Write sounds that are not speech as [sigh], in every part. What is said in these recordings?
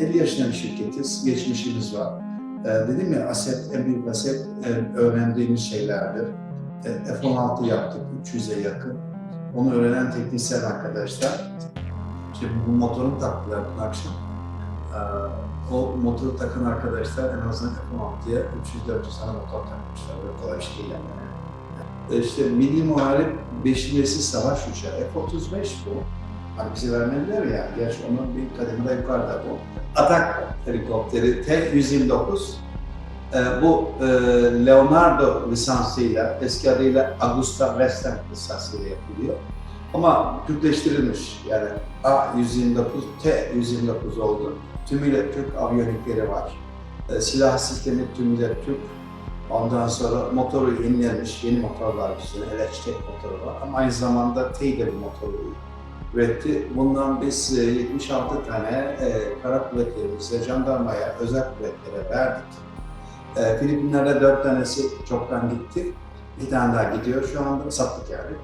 50 yaşında bir şirketiz, geçmişimiz var. Ee, dedim ya aset, en büyük aset e, öğrendiğimiz şeylerdir. E, F-16 yaptık 300'e yakın. Onu öğrenen teknisyen arkadaşlar. Şimdi bu motoru taktılar bu akşam. Ee, o motoru takan arkadaşlar en azından F-16'ya 300-400 tane motor takmışlar. Böyle kolay bir şey değil yani. E, İşte Milli Muharip 5. Nesil Savaş Uçağı F-35 bu. Bize vermediler ya, gerçi onun bir kademe de yukarıda bu. Atak helikopteri T-129. Ee, bu e, Leonardo lisansıyla, eski adıyla Augusta Western lisansıyla yapılıyor. Ama Türkleştirilmiş yani A129, T129 oldu. Tümüyle Türk aviyonikleri var. E, silah sistemi tümüyle Türk. Ondan sonra motoru yenilenmiş, yeni motorlar üstüne, elektrik motoru var. Ama aynı zamanda T-de bir motoru üretti. Bundan biz e, 76 tane e, kara kuvvetlerimize, jandarmaya, özel kuvvetlere verdik. E, Filipinler'de 4 tanesi çoktan gitti. Bir tane daha gidiyor şu anda, sattık yani.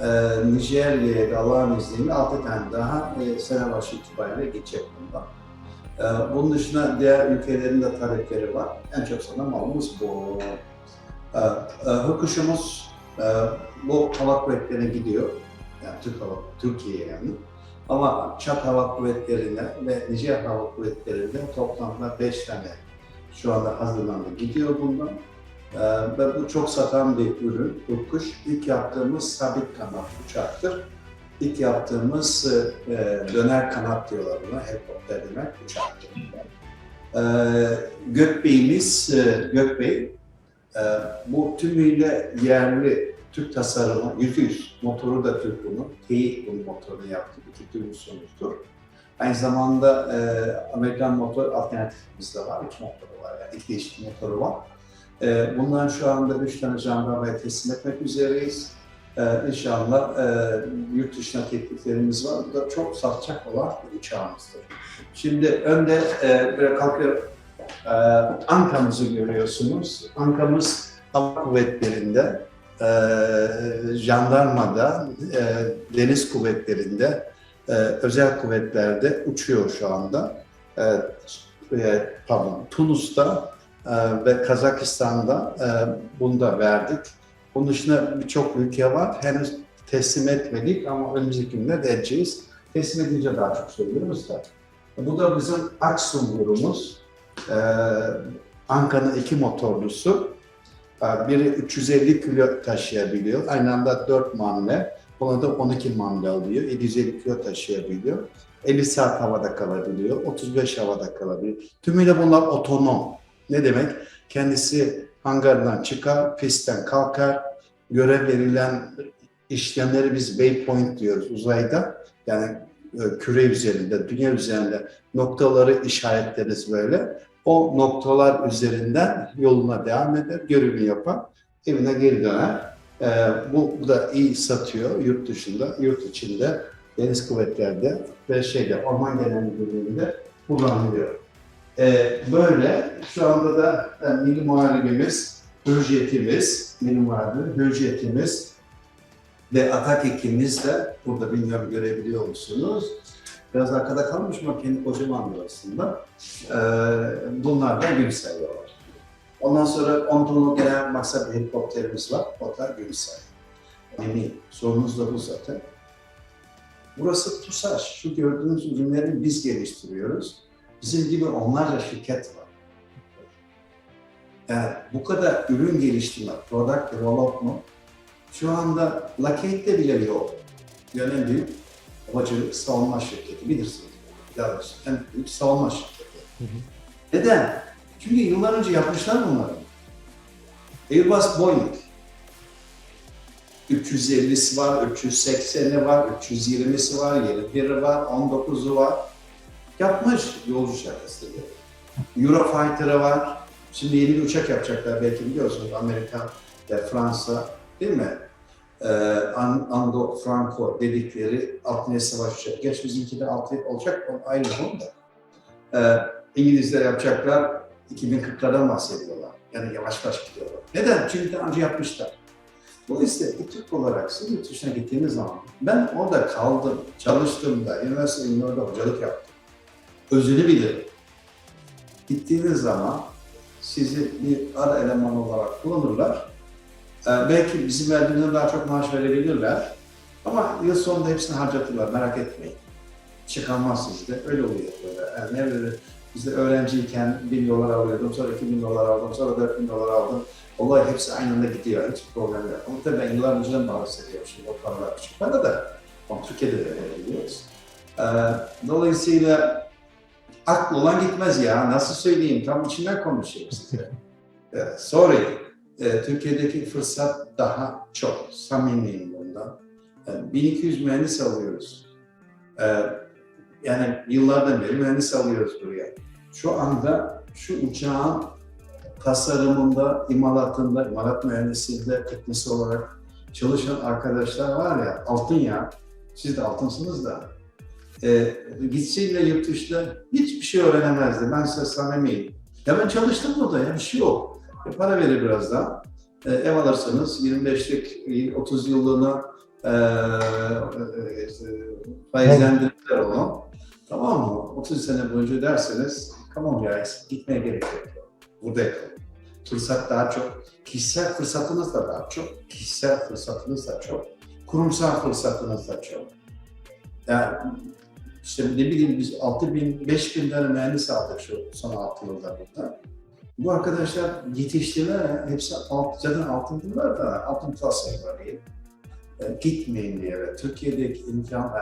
E, Nijerya'ya da Allah'ın izniyle 6 tane daha e, sene başı itibariyle gidecek bundan. E, bunun dışında diğer ülkelerin de talepleri var. En çok satılan malımız bu. E, e, Hukuşumuz e, bu hava kuvvetlerine gidiyor yani Türk Hava, Türkiye yani. Ama Çat Hava Kuvvetleri'ne ve Nijer Hava Kuvvetleri'ne toplamda 5 tane şu anda hazırlandı. Gidiyor bundan. Ee, ve bu çok satan bir ürün. Bu kuş ilk yaptığımız sabit kanat uçaktır. İlk yaptığımız e, döner kanat diyorlar buna. Helikopter demek uçaktır. Ee, Gökbey'imiz, e, Gökbey, e, bu tümüyle yerli Türk tasarımı, yüzde yüz. Motoru da Türk bunu. T bunun motorunu yaptık. İki türlü sonuçtur. Aynı zamanda e, Amerikan motor alternatifimiz de var. İki motoru var. Yani iki değişik motoru var. E, bundan şu anda üç tane jandarmaya teslim etmek üzereyiz. E, inşallah e, yurt dışına tekliflerimiz var. Bu da çok satacak olan bir uçağımızdır. Şimdi önde e, böyle kalkıyor. E, Ankamızı görüyorsunuz. Ankamız hava kuvvetlerinde e, jandarmada, e, deniz kuvvetlerinde, e, özel kuvvetlerde uçuyor şu anda. E, e, pardon, Tunus'ta e, ve Kazakistan'da e, bunu da verdik. Bunun dışında birçok ülke var. Henüz teslim etmedik ama önümüzdeki günlerde edeceğiz. Teslim edince daha çok söylüyoruz da. Bu da bizim Aksungur'umuz. E, Anka'nın iki motorlusu. Biri 350 kilo taşıyabiliyor. Aynı anda 4 mamle. Buna da 12 mamle alıyor. 750 kilo taşıyabiliyor. 50 saat havada kalabiliyor. 35 havada kalabiliyor. Tümüyle bunlar otonom. Ne demek? Kendisi hangardan çıkar, pistten kalkar. Görev verilen işlemleri biz waypoint diyoruz uzayda. Yani e, küre üzerinde, dünya üzerinde noktaları işaretleriz böyle o noktalar üzerinden yoluna devam eder, görevini yapar, evine geri döner. Ee, bu, bu da iyi satıyor yurt dışında, yurt içinde, deniz kuvvetlerde ve şeyde Orman Genel Müdürlüğü'nde kullanılıyor. Ee, böyle şu anda da e, Milli Muharebimiz, hürriyetimiz, Milli Muharebe, hürriyetimiz ve atak ekimiz de burada bilmiyorum görebiliyor musunuz? Biraz arkada kalmış ama kendi kocaman aslında. Ee, bunlardan gün sayıyorlar. Ondan sonra 10 tonluk gelen maksat bir helikopterimiz var. O da gün sayıyor. Yani sorunuz da bu zaten. Burası TUSAŞ. Şu gördüğünüz ürünleri biz geliştiriyoruz. Bizim gibi onlarca şirket var. Yani bu kadar ürün geliştirme, product development şu anda Lockheed'de bile yok. Yani büyük havacılık savunma şirketi bilirsiniz. Daha doğrusu en büyük savunma şirketi. Neden? Çünkü yıllar önce yapmışlar bunları. Airbus Boeing 350'si var, 380'i var, 320'si var, 21'i var, 19'u var. Yapmış yolcu gibi. Eurofighter'ı var. Şimdi yeni bir uçak yapacaklar belki biliyorsunuz Amerika ve Fransa değil mi? Ee, Ando Franco dedikleri altı savaş uçağı. Geç bizimki de altı olacak, o ayrı konu da. Ee, İngilizler yapacaklar, 2040'lardan bahsediyorlar. Yani yavaş yavaş gidiyorlar. Neden? Çünkü daha önce yapmışlar. Dolayısıyla bir Türk olarak siz yurt dışına gittiğiniz zaman ben orada kaldım, çalıştım da, üniversite orada hocalık yaptım. Özünü bilirim. Gittiğiniz zaman sizi bir ara eleman olarak kullanırlar. Ee, belki bizim verdiğimizden daha çok maaş verebilirler. Ama yıl sonunda hepsini harcatırlar, merak etmeyin. Çıkarmaz sizde, öyle oluyor böyle. Yani ne böyle, bizde öğrenciyken 1000 dolar alıyordum, sonra 2000 dolar aldım, sonra 4000 dolar aldım. Olay hepsi aynı anda gidiyor, hiç problem yok. Ama tabii ben yıllar önceden bahsediyorum şimdi, o paralar para da. Ama Türkiye'de de öyle biliyoruz. Ee, dolayısıyla aklı olan gitmez ya, nasıl söyleyeyim, tam içinden konuşuyorum size. [laughs] Sorry, Ee, Türkiye'deki fırsat daha çok, samimiyim bundan. Yani 1200 mühendis alıyoruz. Ee, yani yıllardan beri mühendis alıyoruz buraya. Şu anda şu uçağın tasarımında, imalatında, imalat mühendisliğinde teknisi olarak çalışan arkadaşlar var ya, altın ya, siz de altınsınız da. Ee, gitseydi yurt dışında hiçbir şey öğrenemezdi. Ben size samimiyim. Ya ben çalıştım burada ya, bir şey yok. E, para verir biraz daha. E, ev alırsanız 25'lik, 30 yıllığına e, e, e, faizlendirirler onu. Tamam mı? 30 sene boyunca öderseniz tamam ya gitmeye gerek yok. Burada yapalım. Fırsat daha çok. Kişisel fırsatınız da daha çok. Kişisel fırsatınız da çok. Kurumsal fırsatınız da çok. Yani işte ne bileyim biz 6 bin, 5 bin tane mühendis aldık şu son 6 yılda burada. Bu arkadaşlar yetiştiler, hepsi alt, zaten altındılar da altın klasları değil. E, gitmeyin diye ve Türkiye'deki imkan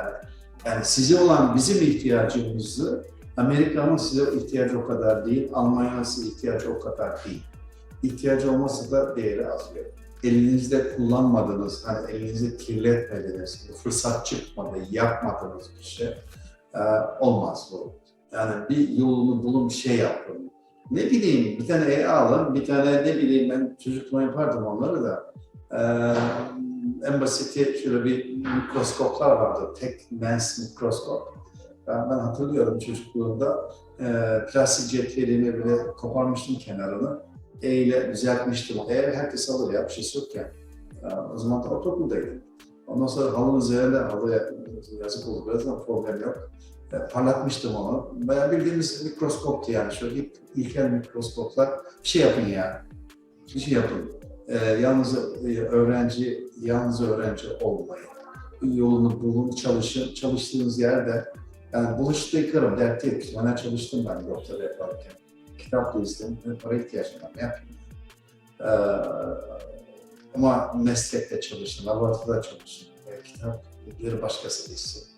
yani, size olan bizim ihtiyacımızı Amerika'nın size ihtiyacı o kadar değil, Almanya'nın size ihtiyacı o kadar değil. İhtiyacı olmasa da değeri azalıyor. Elinizde kullanmadığınız, hani elinizde kirletmediğiniz, fırsat çıkmadı, yapmadığınız bir şey e, olmaz bu. Yani bir yolunu bulun, bir şey yapın. Ne bileyim, bir tane E alın, bir tane ne bileyim ben çocukluğuma yapardım onları da. E, en basiti şöyle bir mikroskoplar vardı, tek lens mikroskop. Ben, ben hatırlıyorum çocukluğumda e, plastik cetveliğini bile koparmıştım kenarını. E ile düzeltmiştim. E herkes alır ya bir şey yok ya. E, o zaman da ortaokuldaydım. Ondan sonra halının üzerinde, halıya yazık olur biraz ama problem yok. E, parlatmıştım onu. Bayağı bildiğimiz mikroskoptu yani. Şöyle ilk, ilkel mikroskoplar. Bir şey yapın ya. Bir şey yapın. E, yalnız e, öğrenci, yalnız öğrenci olmayın. Yolunu bulun, çalışın. Çalıştığınız yerde yani bulaşıkta yıkarım, dert değil. Kütüphane çalıştım ben doktora yaparken. Kitap da izledim, ve para ihtiyacım var, ne yapayım? Ee, ama meslekte çalıştım, laboratuvarda çalıştım. E, kitap, bir başkası da istedim.